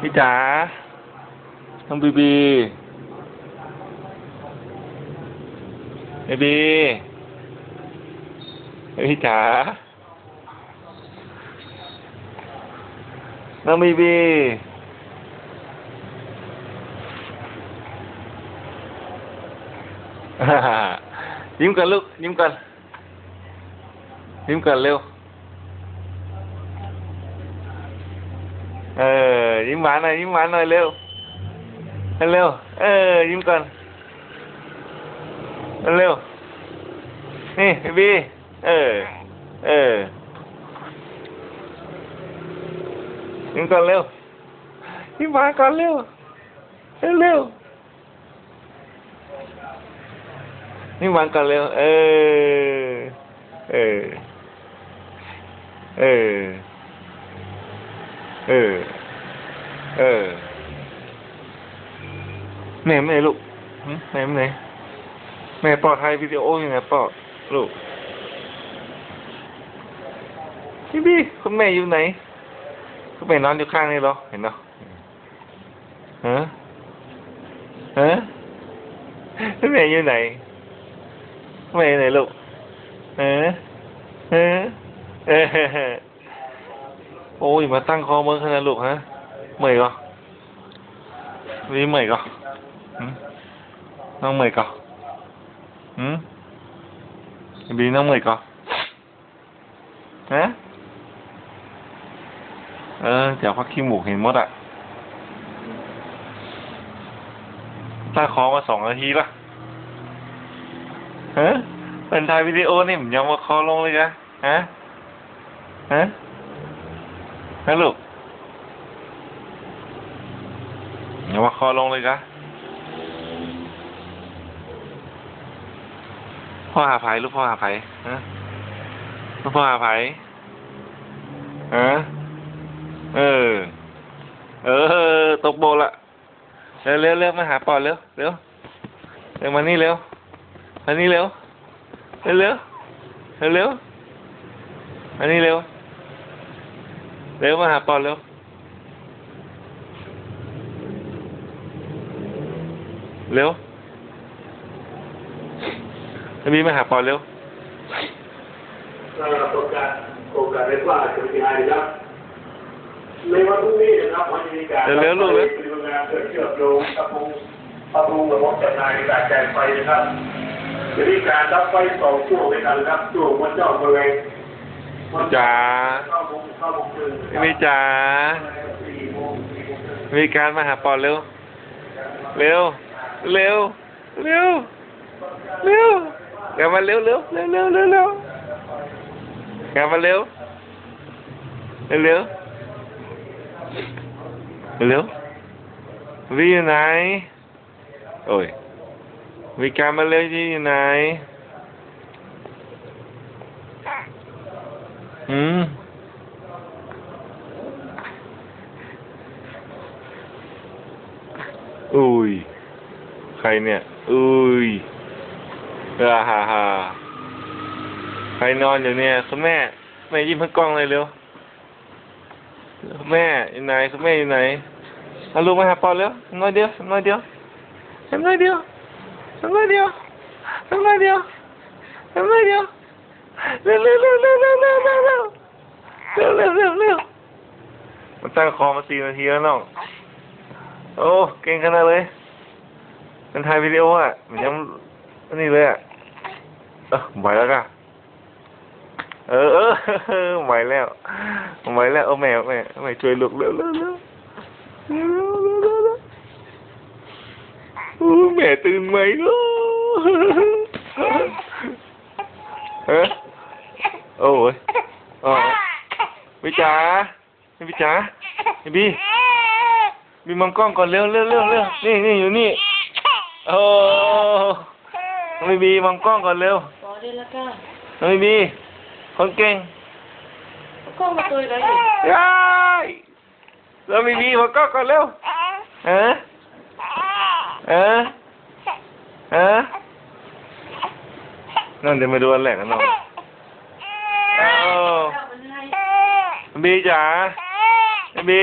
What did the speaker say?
พี่จ๋าน้องบีบีเบบี้พี่จ๋าน้องบีบียิ้มกันลูกยิ้มกันยิ้มกันเร็ว เออ ยิ้มหวานหน่อยยิ้มหวานหน่อยเร็วเร็วเออยิ้มก่อนเร็วนี่บีเออเออยิ้มก่อนเร็วยิ้มหวานก่อนเร็วเร็วเร็วยิ้มหวานก่อนเร็วเออเออเออ เออเออแม่ไม่ไหนลูกหึแม่ไม่ไหนแม่ปลอดภัยวิดีโออยู่ไหนปลอดลูกพี่พี่คุณแม่อยู่ไหนคุณแม่นอนอยู่ข้างนี่เหรอเห็นเนาะฮะฮะคุณแม่อยู่ไหนคุณแม่อยู่ไหนลูกเออเออเออโอ้ยมาตั้งคอเมืองขนาดลูกฮะ เมื่อยก็นี่เมื่อยก็น้องเมื่อยก็หืมบีน้องเมื่อยก็ฮะเออเดี๋ยวพักขี้หมูกเห็นหมดอะตั้งคอมาสองนาทีละฮะเป็นถ่ายวิดีโอนี่ผมยังมาคอลงเลยกะฮะฮะฮัลโหล อย่ามาคอลงเลยกะพ่อหาไผ่ลูกพ่อหาไผ่ฮะลูกพ่อหาไผ่ฮะเออ เออ ตกโบละเร็วเร็วเร็วมาหาปอดเร็วเร็วเร็วมานี่เร็วมานี่เร็วเร็วเร็วเร็วเร็วมานี่เร็วเร็วมาหาปอนเร็ว เร็วจะมีมาหาปอนเร็วสำหรับโครงการโครงการเรียกว่าจะเป็นยังไงนะครับในวันพรุ่งนี้นะครับวันนี้การเร็วๆลูกเร็วเป็นโรงงานเกิดเชื่อมโยงปรับปรุงปรับปรุงระบบจำหน่ายการแจกไฟนะครับจะมีการรับไฟสองช่วงในการรับช่วงวันเจ้าบริเวณวันจ๋าเข้าโมงเข้าโมงครึ่งนะครับมีจ๋าสี่โมงสี่โมงครึ่งมีการมาหาปอนเร็ว เร็ว liêu. Liêu. Liêu. Ngày mai liêu liêu. Liêu liêu liêu liêu. Gà mà liêu. Liêu. Liêu. Vi này. Ôi. Vi cà mà liêu gì này. Ừ. Ui. ใครเนี่ย อุ้ยฮ่าฮ่าฮ่าใครนอนอยู่เนี่ยคุณแม่แม่ยิ้มให้กล้องเลยเร็วคุณแม่อยู่ไหนคุณแม่อยู่ไหนเอาลูกมาหาปอเร็วน้อยเดียวน้อยเดียวน้อยเดียวน้อยเดียวน้อยเดียวน้อยเดียวเร็วเร็วเร็วเร็วเร็วเร็วเร็วเร็วเร็วเร็วเร็วเร็วมันตั้งคอมาสี่นาทีแล้วน้องโอ้เก่งขนาดเลย มันถ่ายวิดีโออะเหมือนยังนี่เลยอะเออไหวแล้วกัเออเออไหวแล้วไหวแล้วเออแม่แม่แม่ช่วยลูกเร็วเร็วเร็วแม่ตื่นไหมลูกเฮ้ยโอ้ยอ๋อพี่จ๋าพี่จ๋าพี่บีมังกล้องก่อนเร็วเร็วเร็วเร็วนี่นี่อยู่นี่ โอ้ไม่บีมองกล้องก่อนเร็วพอได้แล้วก็ไม่บีคนเก่งกล้องมาตัวอะไรอยู่ยายแล้วไม่บีมองกล้องก่อนเร็วเออเออเออนั่นเดี๋ยวมาดูอันแรกกันหน่อยโอ้เอามันให้บีจ๋าบี